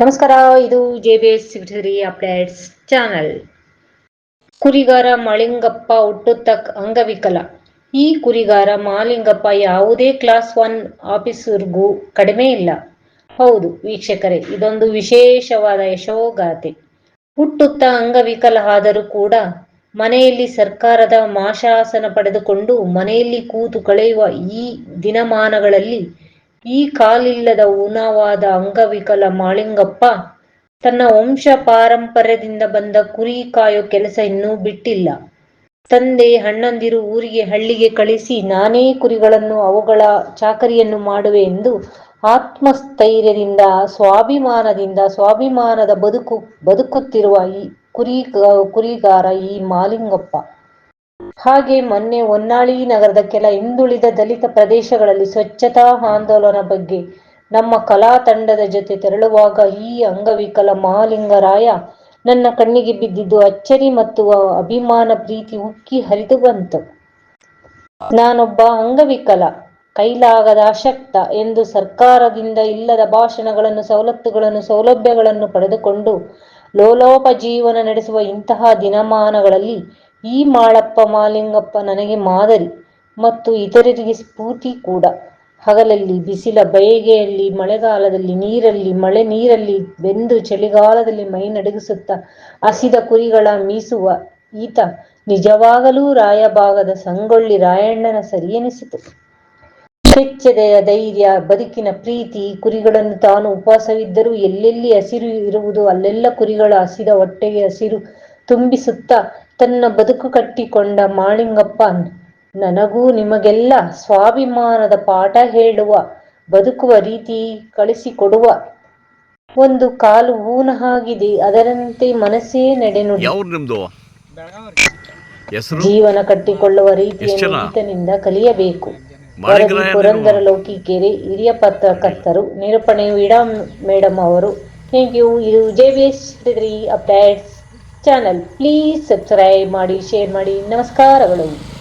ನಮಸ್ಕಾರ, ಇದು J B S ಸಿಗ್ರಿ ಅಪ್ಡೇಟ್ಸ್ ಚಾನಲ್ ಕುರಿಗಾರ ಮಳಿಂಗಪ್ಪ ಹುಟ್ಟುತ್ತಕ್ ಅಂಗವಿಕಲ. ಈ ಕುರಿಗಾರ ಮಾಲಿಂಗಪ್ಪ ಯಾವುದೇ ಕ್ಲಾಸ್ ಒನ್ ಆಫೀಸರ್ಗೂ ಕಡಿಮೆ ಇಲ್ಲ. ಹೌದು ವೀಕ್ಷಕರೇ, ಇದೊಂದು ವಿಶೇಷವಾದ ಯಶೋಗಾಥೆ. ಹುಟ್ಟುತ್ತ ಅಂಗವಿಕಲ ಆದರೂ ಕೂಡ ಮನೆಯಲ್ಲಿ ಸರ್ಕಾರದ ಮಾಶಾಸನ ಪಡೆದುಕೊಂಡು ಮನೆಯಲ್ಲಿ ಕೂತು ಕಳೆಯುವ ಈ ದಿನಮಾನಗಳಲ್ಲಿ ಈ ಕಾಲಿಲ್ಲದ ಊನವಾದ ಅಂಗವಿಕಲ ಮಾಳಿಂಗಪ್ಪ ತನ್ನ ವಂಶ ಪಾರಂಪರ್ಯದಿಂದ ಬಂದ ಕುರಿ ಕಾಯೋ ಕೆಲಸ ಇನ್ನೂ ಬಿಟ್ಟಿಲ್ಲ. ತಂದೆ ಅಣ್ಣಂದಿರು ಊರಿಗೆ ಹಳ್ಳಿಗೆ ಕಳಿಸಿ ನಾನೇ ಕುರಿಗಳನ್ನು ಅವುಗಳ ಚಾಕರಿಯನ್ನು ಮಾಡುವೆ ಎಂದು ಆತ್ಮಸ್ಥೈರ್ಯದಿಂದ, ಸ್ವಾಭಿಮಾನದಿಂದ, ಸ್ವಾಭಿಮಾನದ ಬದುಕು ಬದುಕುತ್ತಿರುವ ಈ ಕುರಿ ಕುರಿಗಾರ ಈ ಮಾಲಿಂಗಪ್ಪ ಹಾಗೆ ಮೊನ್ನೆ ಹೊನ್ನಾಳಿ ನಗರದ ಕೆಲ ಹಿಂದುಳಿದ ದಲಿತ ಪ್ರದೇಶಗಳಲ್ಲಿ ಸ್ವಚ್ಛತಾ ಆಂದೋಲನ ಬಗ್ಗೆ ನಮ್ಮ ಕಲಾ ತಂಡದ ಜೊತೆ ತೆರಳುವಾಗ ಈ ಅಂಗವಿಕಲ ಮಹಾಲಿಂಗರಾಯ ನನ್ನ ಕಣ್ಣಿಗೆ ಬಿದ್ದಿದ್ದು ಅಚ್ಚರಿ ಮತ್ತು ಅಭಿಮಾನ ಪ್ರೀತಿ ಉಕ್ಕಿ ಹರಿದು ಬಂತು. ನಾನೊಬ್ಬ ಅಂಗವಿಕಲ, ಕೈಲಾಗದ ಅಶಕ್ತ ಎಂದು ಸರ್ಕಾರದಿಂದ ಇಲ್ಲದ ಭಾಷಣಗಳನ್ನು, ಸವಲತ್ತುಗಳನ್ನು, ಸೌಲಭ್ಯಗಳನ್ನು ಪಡೆದುಕೊಂಡು ಲೋಲೋಪ ಜೀವನ ನಡೆಸುವ ಇಂತಹ ದಿನಮಾನಗಳಲ್ಲಿ ಈ ಮಾಳಪ್ಪ ಮಾಲಿಂಗಪ್ಪ ನನಗೆ ಮಾದರಿ ಮತ್ತು ಇತರರಿಗೆ ಸ್ಫೂರ್ತಿ ಕೂಡ. ಹಗಲಲ್ಲಿ, ಬಿಸಿಲ ಬಯಗೆಯಲ್ಲಿ, ಮಳೆಗಾಲದಲ್ಲಿ, ನೀರಲ್ಲಿ, ಮಳೆ ನೀರಲ್ಲಿ ಬೆಂದು ಚಳಿಗಾಲದಲ್ಲಿ ಮೈ ನಡುಗಿಸುತ್ತ ಹಸಿದ ಕುರಿಗಳ ಮೀಸುವ ಈತ ನಿಜವಾಗಲೂ ರಾಯಭಾಗದ ಸಂಗೊಳ್ಳಿ ರಾಯಣ್ಣನ ಸರಿಯೆನಿಸಿತು ಕೆಚ್ಚದೆಯ ಧೈರ್ಯ, ಬದುಕಿನ ಪ್ರೀತಿ ಕುರಿಗಳನ್ನು ತಾನು ಉಪವಾಸವಿದ್ದರೂ ಎಲ್ಲೆಲ್ಲಿ ಹಸಿರು ಇರುವುದು ಅಲ್ಲೆಲ್ಲ ಕುರಿಗಳ ಹಸಿದ ಹೊಟ್ಟೆಗೆ ಹಸಿರು ತುಂಬಿಸುತ್ತಾ ತನ್ನ ಬದುಕು ಕಟ್ಟಿಕೊಂಡ ಮಾಳಿಂಗಪ್ಪ ನನಗೂ ನಿಮಗೆಲ್ಲ ಸ್ವಾಭಿಮಾನದ ಪಾಠ ಹೇಳುವ ಬದುಕುವ ರೀತಿ ಕಳಿಸಿಕೊಡುವ. ಒಂದು ಕಾಲು ಊನ ಆಗಿದೆ ಅದರಂತೆ ಮನಸ್ಸೇ ನಡೆನು ಜೀವನ ಕಟ್ಟಿಕೊಳ್ಳುವ ರೀತಿಯನ್ನು ಈತನಿಂದ ಕಲಿಯಬೇಕು. ಪುರಂದರ ಲೋಕಿಕೆರೆ ಹಿರಿಯ ಪತ್ರಕರ್ತರು ನಿರೂಪಣೆ ಇಡಾ ಮೇಡಮ್ ಅವರು. Thank you. ಇದು J B S updates. Channel please subscribe ಮಾಡಿ ಶೇರ್ ಮಾಡಿ. ನಮಸ್ಕಾರಗಳು.